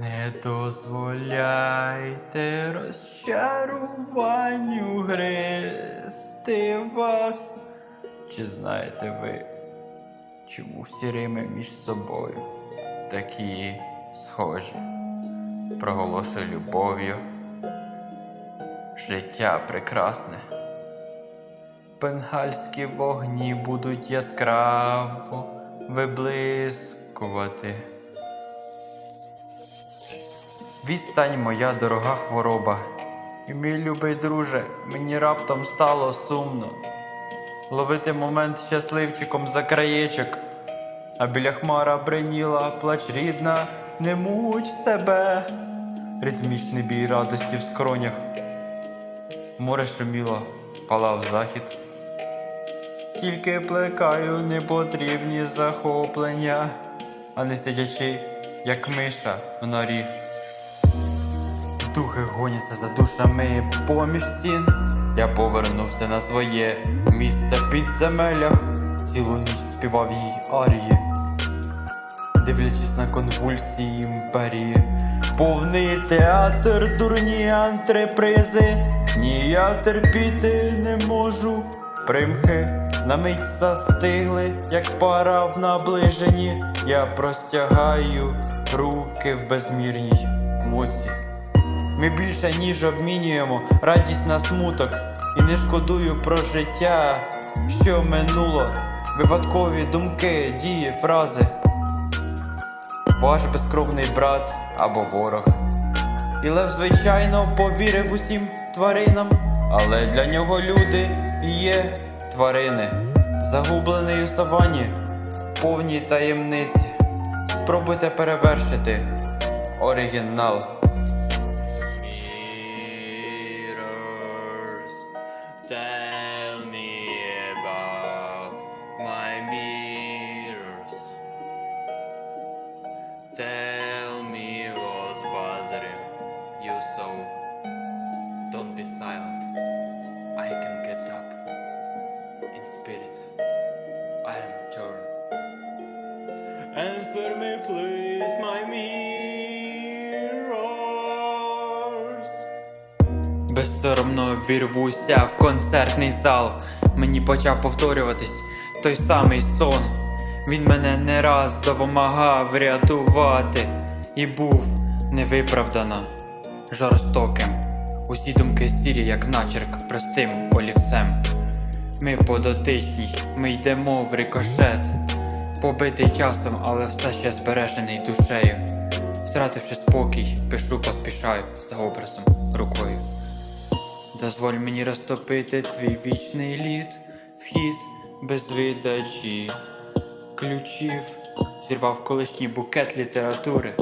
Не дозволяйте розчаруванню гризти вас. Чи знаєте ви, чому всі Рими між собою такі схожі? Проголошую любов'ю. Життя прекрасне. Бенгальські вогні будуть яскраво виблискувати. Відстань моя дорога хвороба, і мій любий друже, мені раптом стало сумно. Ловити момент щасливчиком за краєчок, а біля хмара бриніла плач рідна, не муч себе, ритмічний бій радості в скронях. Море шуміло, палав захід. Тільки плекаю непотрібні захоплення, а не сидячи, як миша в норі. Духи гоняться за душами поміж стін. Я повернувся на своє місце в підземеллях, цілу ніч співав їй арії, дивлячись на конвульсії імперії. Повний театр, дурні антрепризи. Ні, я терпіти не можу. Примхи на мить застигли, як пара в наближенні. Я простягаю руки в безмірній муці. Ми більше ніж обмінюємо радість на смуток і не шкодую про життя, що минуло, випадкові думки, дії, фрази. Ваш безкровний брат або ворог. І Лев, звичайно, повірив усім тваринам, але для нього люди є тварини, загублений у савані, повній таємниці. Спробуйте перевершити оригінал. Безсоромно вірвуся в концертний зал. Мені почав повторюватись той самий сон. Він мене не раз допомагав рятувати і був невиправдано жорстоким. Усі думки сірі, як начерк простим олівцем. Ми подотичні, ми йдемо в рикошет, побитий часом, але все ще збережений душею. Втративши спокій, пишу, поспішаю за образом рукою. Дозволь мені розтопити твій вічний лід, вхід без видачі ключів, зірвав колишній букет літератури.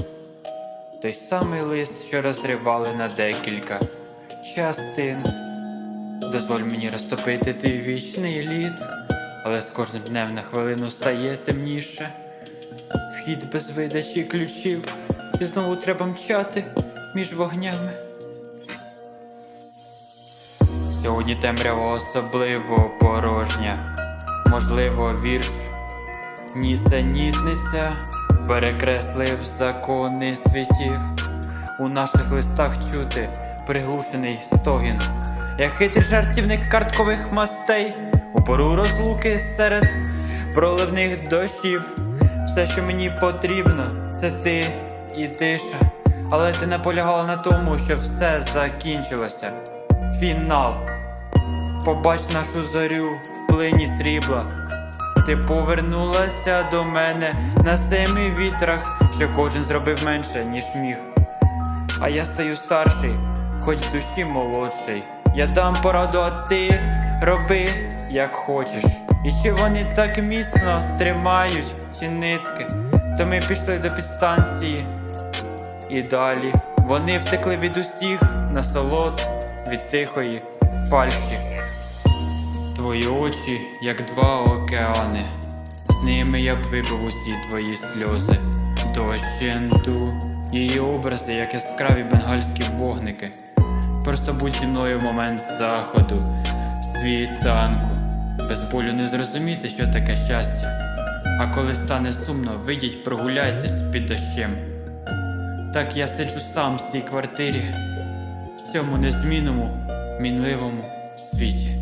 Той самий лист, що розривали на декілька частин. Дозволь мені розтопити твій вічний лід, але з кожним днем на хвилину стає темніше. Вхід без видачі ключів, і знову треба мчати між вогнями. Сьогодні темрява особливо порожня, можливо, вірш, нісенітниця перекреслив закони світів. У наших листах чути приглушений стогін, як хитрий жартівник карткових мастей, пору розлуки серед проливних дощів. Все, що мені потрібно, це ти і тиша. Але ти наполягала на тому, що все закінчилося. Фінал. Побач нашу зорю в плині срібла. Ти повернулася до мене на семи вітрах, що кожен зробив менше, ніж міг. А я стаю старший, хоч душі молодший. Я дам пораду, а ти роби, як хочеш. І чи вони так міцно тримають ці нитки, то ми пішли до підстанції. І далі вони втекли від усіх насолод від тихої фальші. Твої очі, як два океани, з ними я б випив усі твої сльози. Дощенту, її образи, як яскраві бенгальські вогники. Просто будь зі мною в момент заходу, світанку. Без болю не зрозуміти, що таке щастя. А коли стане сумно, вийдіть, прогуляйтесь під дощем. Так я сиджу сам в цій квартирі, в цьому незмінному, мінливому світі.